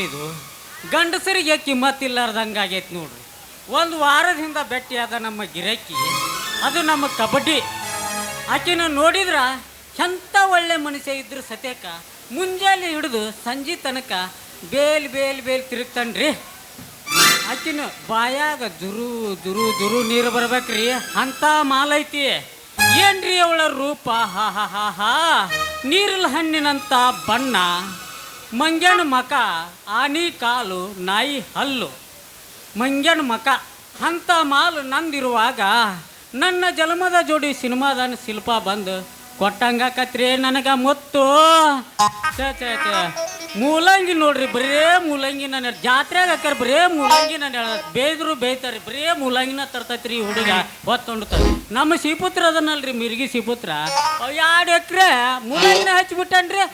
ಇದು ಗಂಡಸರಿಗೆ ಕಿಮ್ಮತ್ತಿಲ್ಲಾರ್ದಂಗೆ ಆಗೈತೆ ನೋಡ್ರಿ. ಒಂದು ವಾರದ ಹಿಂದ ಭೇಟಿಯಾದ ನಮ್ಮ ಗಿರಕಿ, ಅದು ನಮ್ಮ ಕಬಡ್ಡಿ. ಆಕಿನ ನೋಡಿದ್ರ ಎಂಥ ಒಳ್ಳೆ ಮನುಷ್ಯ ಇದ್ರು ಸತ್ಯಕ ಮುಂಜಾನೆ ಹಿಡಿದು ಸಂಜೆ ತನಕ ಬೇಲ್ ಬೇಲ್ ಬೇಲ್ ತಿರುಗ್ತಾನ್ರಿ. ಆಕಿನ ಬಾಯಾಗ ದುರು ದುರು ದುರು ನೀರು ಬರ್ಬೇಕ್ರಿ ಅಂತ ಮಾಲೈತಿ. ಏನ್ರಿ ಅವಳ ರೂಪ? ಹಾ ಹಾ ಹಾ ಹಾ. ನೀರಲ್ ಹಣ್ಣಿನಂತ ಬಣ್ಣ. ಮಂಗ್ಯನ ಮಕ, ಆನಿ ಕಾಲು, ನಾಯಿ ಹಲ್ಲು. ಮಂಗ್ಯನ ಮಕ ಅಂತ ಮಾಲು ನಂದಿರುವಾಗ ನನ್ನ ಜನ್ಮದ ಜೋಡಿ ಸಿನಿಮಾದನ್ ಶಿಲ್ಪ ಬಂದು ಕೊಟ್ಟಂಗಾಕತ್ರಿ ನನಗ ಮುತ್ತು. ಛೇ ಛೇ ಛೇ. ಮೂಲಂಗಿ ನೋಡ್ರಿ, ಬರೇ ಮೂಲಂಗಿ ನನ್ನ ಜಾತ್ರೆಗೆ ಹಾಕ್ಯಾರ ಬರೇ ಮೂಲಂಗಿ ನನ್ನ ಬೇಯ್ದ್ರು ಬೇಯ್ತಾರ್ರಿ ಬರೇ ಮೂಲಂಗಿನ ತರ್ತೈತ್ರಿ ಈ ಹುಡುಗ ಹೊತ್ತೊಂಡ್ತಾರೆ ನಮ್ಮ ಸಿಪುತ್ರ ಅದನ್ನಲ್ರಿ ಮಿರ್ಗಿ ಸಿಪುತ್ರ ಎರಡು ಎಕ್ರೆ ಮೂಲಂಗಿನ ಹಚ್ಚಿಬಿಟ್ಟನ್ರಿ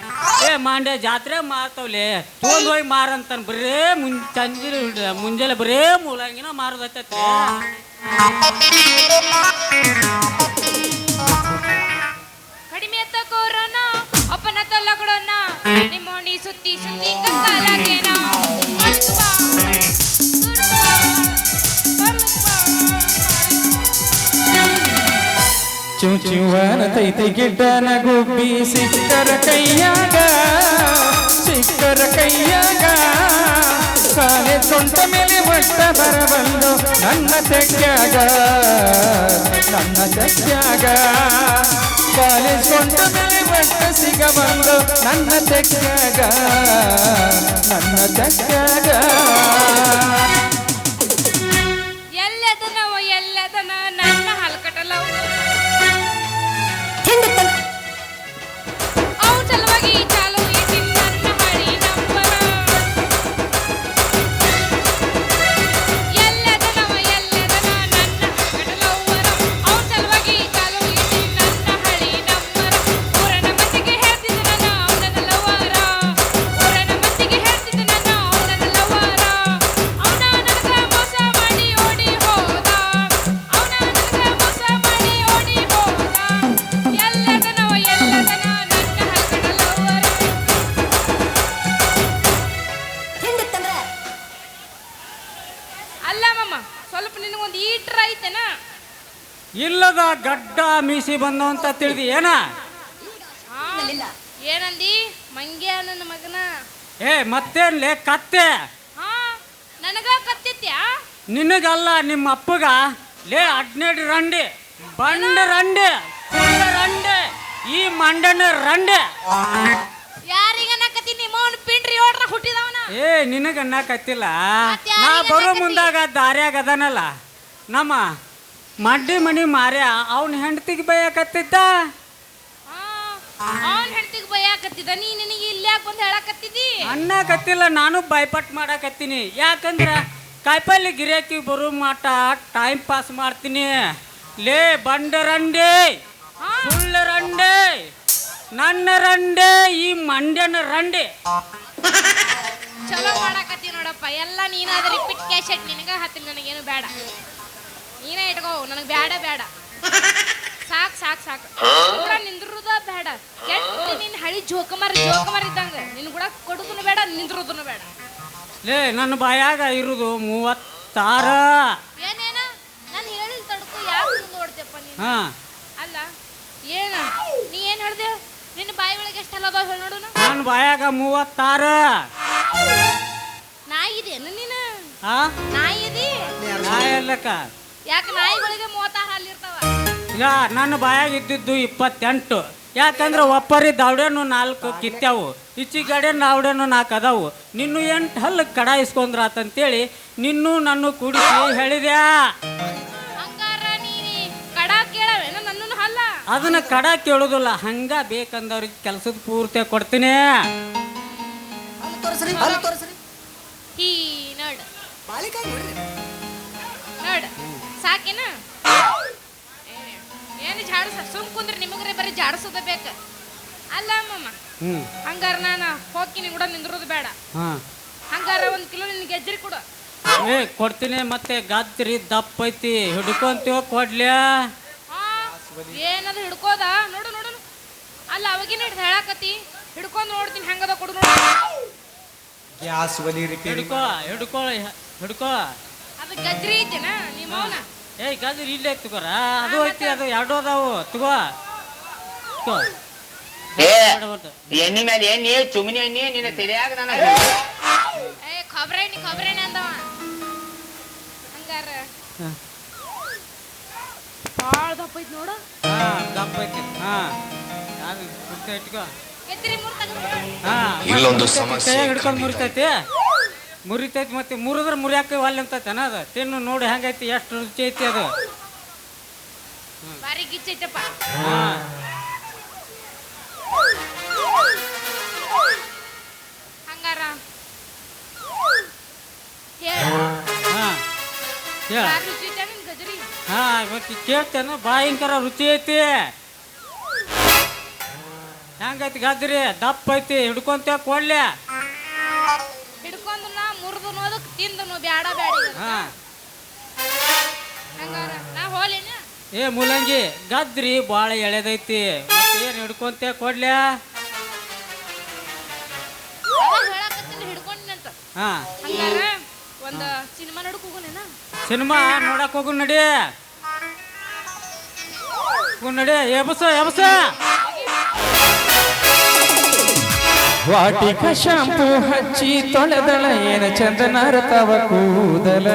ಏ ಮಾಂಡ್ಯ ಜಾತ್ರೆ ಮಾರ್ತಾವ್ಲೆ ತೊಗೊಂಡ್ ಹೋಗಿ ಮಾರಂತಾನ ಬರೇ ಮುನ್ ಚಂದಿ ಮುಂಜಾನೆ ಬರೇ ಮೂಲಂಗಿನ ಮಾರದತ್ತೈತಿ ಕಡಿಮೆ ಎತ್ತ ಕೋರೋನಾ ಅಪ್ಪನ ತೊಲ್ಲಗೊಡೋಣ ನಿಮ್ಮೋಣಿ ಸುತ್ತಿ ಸುತ್ತಿ ಕತ್ತಲಾಗೇನ ಮರೆತು ಬಾ, ಸುರ್ದು ಬಾ, ಮರೆತು ಬಾ. ಚುಚುವನ ತೈತಿ ಗಿಡ್ಡನ ಗುಬ್ಬಿ ಸಿಕ್ಕರ ಕೈಯಾಗ ಸಿಕ್ಕರ ಕೈಯಾಗ ಕಾಲೆ ಸೊಂಟ ಮೇಲೆ ಒಟ್ಟ ಬರಬಂದು ನನ್ನ ತೆಗ್ಯಾಗ ನನ್ನ ತೆಗ್ಯಾಗ ಕಾಲೆ ಸೊಂಟ ಮೇಲೆ ಒಟ್ಟ ಸಿಗಬಂದು ನನ್ನ ತೆಗ್ಯಾಗ ನನ್ನ ತೆಗ್ಯಾಗ ಗಡ್ಡ ಮೀಸಿ ಬಂದು ಅಂತ ತಿಳಿದಿ ಏನ? ಏನಂದಿ? ಮಂಗ್ಯ ನನ್ನ ಮಗನ? ಏ ಮತ್ತೇನ್ಲೇ ಕತ್ತೆ? ಹಾ ನನಗ ಕತ್ತಿತ್ಯಾ? ನಿನಗಲ್ಲ ನಿಮ್ಮ ಅಪ್ಪಗ? ಲೇ ಹದಿನೆಂಟು ರಂಡಿ. ಬಂಡ ರಂಡಿ ರಂಡಿ ರಂಡೆ ಈ ಮಂಡನ ರಂಡೆ. ಯಾರಿಗ ನಕತಿ ನಿಮ್ಮವನ್ ಪಿಂಡ್ರಿ ಓಡ್ರ ಹುಟ್ಟಿದವನ? ಏ ನಿನಗ ಕತ್ತಿಲ್ಲ. ನಾ ಬರೋ? ಮುಂದಾಗ ದಾರ್ಯಾಗ ಅದನಲ್ಲ. ನಮ್ಮ ಮಡ್ಡಿ ಮಣಿ ಮಾರ್ಯ ಅವನ ಹೆಂಡತಿಗೆ ಬೈಯಕತ್ತಿದ್ದ? ಅವನ್ ಹೆಂಡತಿಗೆ ಬೈಯಾಕತ್ತಿದ ನೀ ನಿನಗೆ ಇಲ್ಲ ಯಾಕೆ ಬಂದು ಹೇಳಕತ್ತಿದ್ದಿ ಅನ್ನಕತ್ತಿಲ್ಲ ನಾನು ಬೈಪಟ್ ಮಾಡಕತ್ತೀನಿ. ಯಾಕಂದ್ರ ಕಾಯಿಪಲ್ಲೆ ಗಿರಾಕಿ ಬರು ಮಾಟ ಟೈಮ್ ಪಾಸ್ ಮಾಡ್ತೀನಿ. ಲೇ ಬಂಡ ರಂಡೆ ಸುಳ್ಳ ರಂಡೆ ನನ್ನ ರಂಡೆ ಈ ಮಂಡ್ಯನ ರಂಡೆ. ಚಲೋ ಮಾಡಕತ್ತಿ ನೋಡಪ್ಪ ಎಲ್ಲ ನೀನಾದ್ರೆ ರಿಪೀಟ್ ಕ್ಯಾಶೆಟ್ ನಿನಗ ಹತ್ತಿಲ್ಲ ನನಗೇನು ಬೇಡ. ನೀನೇ ಇಟ್ಕೋ ನನಗೆ ಬೇಡ ಬೇಡ ಸಾಕ್ ಸಾಕ್ ಸಾಕ್. ಕೂಡ ನಿಂದ್ರುದ ಬೇಡ ಕೆಟ್ಟ ನಿನ್ ಹಳಿ ಜೋಕಮರ್ ಜೋಕಮರ್ ಇದ್ದಂಗ. ನಿನ್ ಕೂಡ ಕೊಡುದನು ಬೇಡ ನಿಂದ್ರದನು ಬೇಡ. ಲೇ ನನ್ನ ಬಾಯಾಗ ಇರುದು ಮೂವತ್ತಾರ. ಏನೇನ? ನಾನು ಹೇಳಿದ ತಡ್ಕೋ ಯಾಕೆ ನೋಡ್ತೇಪ್ಪ ನೀನು? ಹಾ. ಅಲ್ಲ ಏನ? ನೀ ಏನ್ ಹೇಳ್ದೆ? ನಿನ್ನ ಬಾಯಿ ಒಳಗೆ ಎಷ್ಟೆಲ್ಲ ಅದಾವ ಹೇಳಿ ನೋಡೋಣ ನನ್ನ ಬಾಯಾಗ ಮೂವತ್ತಾರ. ನಾಯಿ ಇದೆಯೇನು ನೀನು ಹಾ ನಾಯಿ ಇದಿ ನಾ ಎಲ್ಲಕ್ಕ ಯಾಕೆ ನಾಯಿಗಳಿಗೆ ಮೂವತ್ತಾರು ಹಲ್ಲಿರ್ತಾವ ಇಲ್ಲ ನನ್ನ ಬಾಯಾಗ ಇದ್ದಿದ್ದು ಇಪ್ಪತ್ತೆಂಟು. ಯಾಕಂದ್ರೆ ಒಪ್ಪರಿ ದಾವಡೇನು ನಾಲ್ಕು ಕಿತ್ಯಾವು. ಈಚಿಗಡೆ ನಾವಡೇನು ನಾಲ್ಕು ಅದಾವು. ನಿನ್ನೂ ಎಂಟು ಹಲ್ಲು ಕಡಾಯಿಸ್ಕೊಂಡ್ರ ಆತಂತೇಳಿ ನಿನ್ನೂ ನನ್ನ ಕೂಡಿಸಿ ಹೇಳಿದ್ಯಾ? ಹಂಗಾರ ನೀನಿ ಕಡ ಕೇಳವೇನ? ನನ್ನನ್ನು ಹಲ್ಲ. ಅದನ್ನ ಕಡ ಕೇಳೋದಿಲ್ಲ. ಹಂಗ ಬೇಕಂದವ್ರಿಗೆ ಕೆಲಸದ ಪೂರ್ತಿ ಕೊಡ್ತೀನಿ. ಅಲ್ಲಿ ತೋರಿಸ್ರಿ ಅಲ್ಲಿ ತೋರಿಸ್ರಿ. ಹೀ ನೋಡ್. ಬಾಲಿಕಾಯಿ ನೋಡ್ರಿ. ನಡ್. ಸಾಕೇನ? ಏನು ಜಾಡಸ ಸುಮ್ ಕುಂದ್ರಿ ನಿಮಗ್ರೆ ಬರೀ ಜಾಡಸೋದ ಬೇಕ. ಅಲ್ಲ ಅಮ್ಮಮ್ಮ ಹಂಗಾರ ನಾನು ಹೋಗ್ತೀನಿ ಕೂಡ ನಿಂದ್ರೋದು ಬೇಡ. ಹಂಗಾರ ಒಂದು ಕಿಲೋ ನಿನ್ ಗೆಜ್ಜರಿ ಕೊಡು. ಏ ಕೊಡ್ತೀನಿ ಮತ್ತೆ ಗಾತ್ರಿ ದಪ್ಪ ಐತಿ. ಹಿಡ್ಕೊಂತೀವ ಕೊಡ್ಲ್ಯಾ? ಏನದು ಹಿಡ್ಕೋದ? ನೋಡು ನೋಡು. ಅಲ್ಲ ಅವಾಗಿನ ಹಿಡ್ದು ಹೇಳಾಕತಿ ಹಿಡ್ಕೊಂಡ್ ನೋಡ್ತೀನಿ ಹೆಂಗದ ಕೊಡು ನೋಡು. ಗ್ಯಾಸ್ ಒಲಿ ರಿಪೇರಿ ಹಿಡ್ಕೋ ಹಿಡ್ಕೋ ಹಿಡ್ಕೋ. ಅದು ಗಜ್ರಿ ಐತೆನಾ ನಿಮ್ಮ ಏಯ್ ಗದ್ರಿ ಇಲ್ಲೇ ತಗೋರ ಅದು ಐತಿ ಅದು ಎರಡು ಅದಾವು. ತಗೋ. ಎಣ್ಣಿ ಮೇಲೆ ಎಣ್ಣಿ ಚುಮ್ನಿ ಎಣ್ಣಿ ನಿನ್ನ ತಿಳಿಯಾಗ ನನ್ನ ಏ ಕೊಬ್ಬರಿ ಖಬ್ರೇಣಿ ಅಂದವ. ಹಂಗಾರ. ಹಾ. ಭಾಳ ದಪ್ಪ ಐತಿ ನೋಡು. ಹಾ ದಪ್ಪ ಐತಿ. ಹಾ. ಯಾರು ಕುರ್ತೆ ಇಟ್ಕೋ. ಇಲ್ಲೊಂದು ಸಮಸ್ಯೆ ಹಿಡ್ಕೊಂಡು ಹಿಡ್ಕೊಂಡ್ ಮುರಿತೈತಿ ಮುರಿತೈತಿ ಮತ್ತೆ ಮುರಿದ್ರೆ ಮುರಿಯಾಕ ಅಲ್ಲಿ ಅಂತೈತನ ಅದು. ತಿನ್ನು ನೋಡಿ ಹೆಂಗೈತಿ ಎಷ್ಟು ರುಚಿ ಐತಿ ಅದು. ಬಾರಿ ಗಿಚ್ಚೈತಪ್ಪ ಹಂಗಾರ. ಹಾ. ಮತ್ತೆ ಕೇಳ್ತೇನೆ ಭಯಂಕರ ರುಚಿ ಐತಿ. ಹೆಂಗೈತಿ ಗದ್ರಿ ದಪ್ಪ ಐತಿ ಹಿಡ್ಕೊಂತ ಕೊಡ್ಲೆ? ತಿಂದನು ಬ್ಯಾಡ ಬ್ಯಾಡ ಹಾ. ಹಂಗಾರ ನಾ ಹೋಲೇನ ಏ ಮೂಲಂಗಿ ಗದ್ರಿ ಬಾಳ ಎಳೆದೈತಿ ಮತ್ತೆ ಏನು ಹಿಡ್ಕೊಂತ ಕೊಡ್ಲಾ ಅದ ಹೇಳಕತ್ತೀನಿ ಹಿಡ್ಕೊಂಡಿನಂತ ಹಾ. ಹಂಗಾರ ಒಂದ್ ಸಿನಿಮಾ ನೋಡಕ್ ಹೋಗೋನೇನ ಸಿನಿಮಾ ನೋಡಕ್ ಹೋಗು ನಡಿ. ಹೋಗು ನಡಿ ಎಬಸ ಎಬಸ ವಾಟಿಕ ಶಾಂಪು ಹಚ್ಚಿ ತೊಳೆದಳ ಏನ ಚಂದನ ತವ ಕೂದಲ.